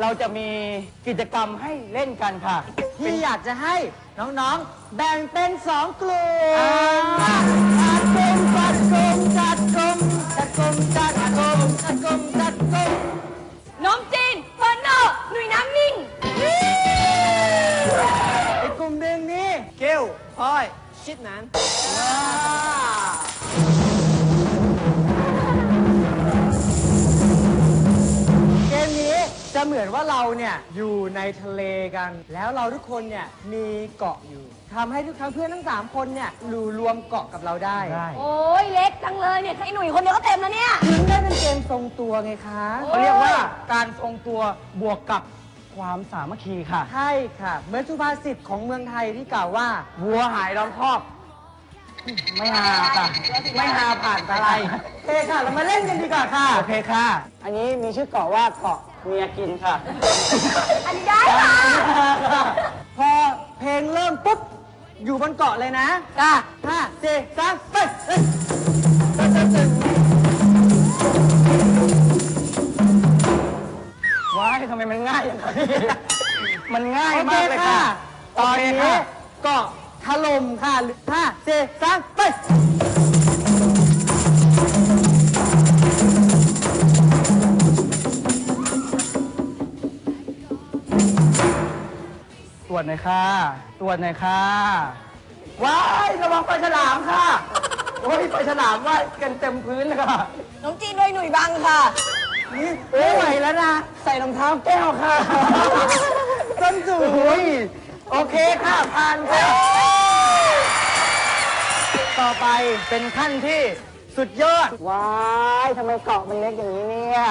เราจะมีกิจกรรมให้เล่นกันค่ะที่อยากจะให้น้องๆ แบ่งเป็นสองกลุ่มอ่าจัดกลุ่ม จะเหมือนว่าเราเนี่ยอยู่ในทะเลกัน แล้วเราทุกคนเนี่ยมีเกาะอยู่ทำให้ทุกครั้งเพื่อนทั้งสามคนเนี่ยอยู่รวมเกาะกับเราได้ได้ โอ้ยเล็กจังเลยเนี่ยไอ้หนุ่ยคนเดียวก็เต็มแล้วเนี่ย ถึงได้เป็นเกมทรงตัวไงคะเขาเรียกว่าการทรงตัวบวกกับความสามัคคีค่ะ ใช่ค่ะ เหมือนสุภาษิตของเมืองไทยที่กล่าวว่า วัวหายล้อมคอกไม่หาค่ะ ไม่หาผ่านไปอะไรโอเคค่ะ เรามาเล่นกันดีกว่าค่ะ โอเคค่ะ อันนี้มีชื่อเกาะว่าเกาะ เมียกินค่ะ อันนี้ได้ค่ะ พอเพลงเริ่มปุ๊บ อยู่บนเกาะเลยนะจ้าห้าสี่สามไปเอ้ยว้ายทำไมมันง่ายอย่างนี้มันง่ายโอเคมากเลยค่ะค่ะตอนโเคนี้ค่ะเกาะถล่มค่ะห้าสี่สามไป จหน่อยค่ะ ตรวจหน่อยค่ะ ว้ายระวังไฟฉลามค่ะ โอ้ยไฟฉลามว่ายกันเต็มพื้นเลยค่ะ น้องจีนโดยหนุ่ยบังค่ะ นี่ไม่ไหวแล้วนะ ใส่รองเท้าแก้วค่ะส้นสูงโอ้ยโอเคค่ะผ่านค่ะ ต่อไปเป็นขั้นที่สุดยอด ว้ายทำไมเกาะมันเล็กอย่างนี้เนี่ย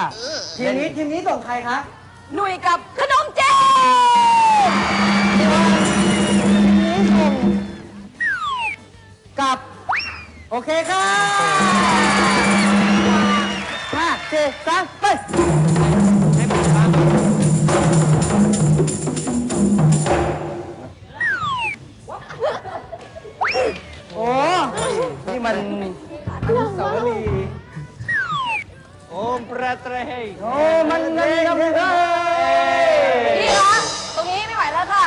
ทีมนี้ทีมนี้ส่งใครคะ หนุ่ยกับขนมเจนนี้ กับ โอเคค่ะห้าสี่สามไปโอ้นี่มันสาวรีโอ้ประเตรยโอ้มันเงินครับเลยพี่คะตรงนี้ไม่ไหวแล้วค่ะ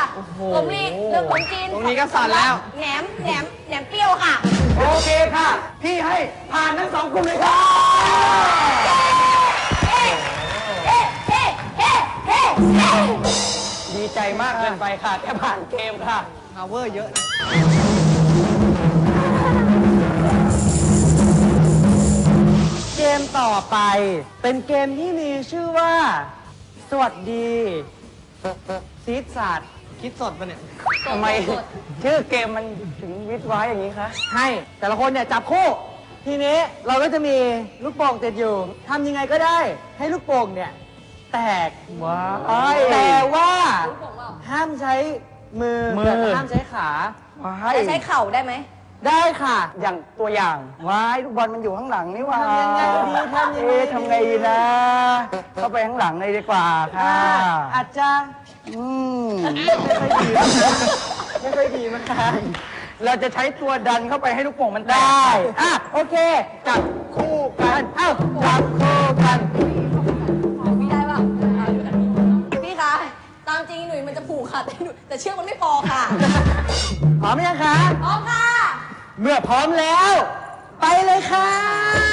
ผมรีเรื่องของจีนตรงนี้ก็สั่นแล้ว แหนมแหนม แหนมเปรี้ยวค่ะ โอเคค่ะ พี่ให้ผ่านทั้งสองกลุ่มเลยค่ะเฮ้เฮ้เฮ้เฮ้เฮ้เฮ้ดีใจมากเกินไปค่ะแค่ผ่านเกมค่ะ power เยอะนะเกมต่อไปเป็นเกมที่มีชื่อว่า สวัสดีซีดศาสตร์ คิดสดปะเนี่ย ทำไมชื่อเกมมันถึงวิทย์ไว้อย่างนี้คะให้แต่ละคนเนี่ยจับคู่ ทีนี้เราก็จะมีลูกโป่งติดอยู่ทำยังไงก็ได้ ให้ลูกโป่งเนี่ย แตกว้า แต่ว่าห้ามใช้มือมือแต่ห้ามใช้ขา ว้ายจะใช้เข่าได้ไหม ได้ค่ะ อย่างตัวอย่างว้ายลูกบอลมันอยู่ข้างหลังนี่หว่าทำยังไงดีทำยังไงดี เอ๊ะทำไงดีนะ เข้าไปข้างหลังเลยดีกว่าค่ะอ่าอาจจะอืมไม่ค่อยดีมั้งคะเราจะใช้ตัวดันเข้าไปให้ลูกโป่งมันแตกได้อะอะโอเค จับคู่กันเอ้าจับคู่กัน พี่ได้ป่ะพี่คะ ตามจริงหนุ่ยมันจะผูกค่ะ แต่หนุ่ยแต่เชือกมันไม่พอค่ะ พร้อมยังคะ พร้อมค่ะ เมื่อพร้อมแล้ว ไปเลยค่ะ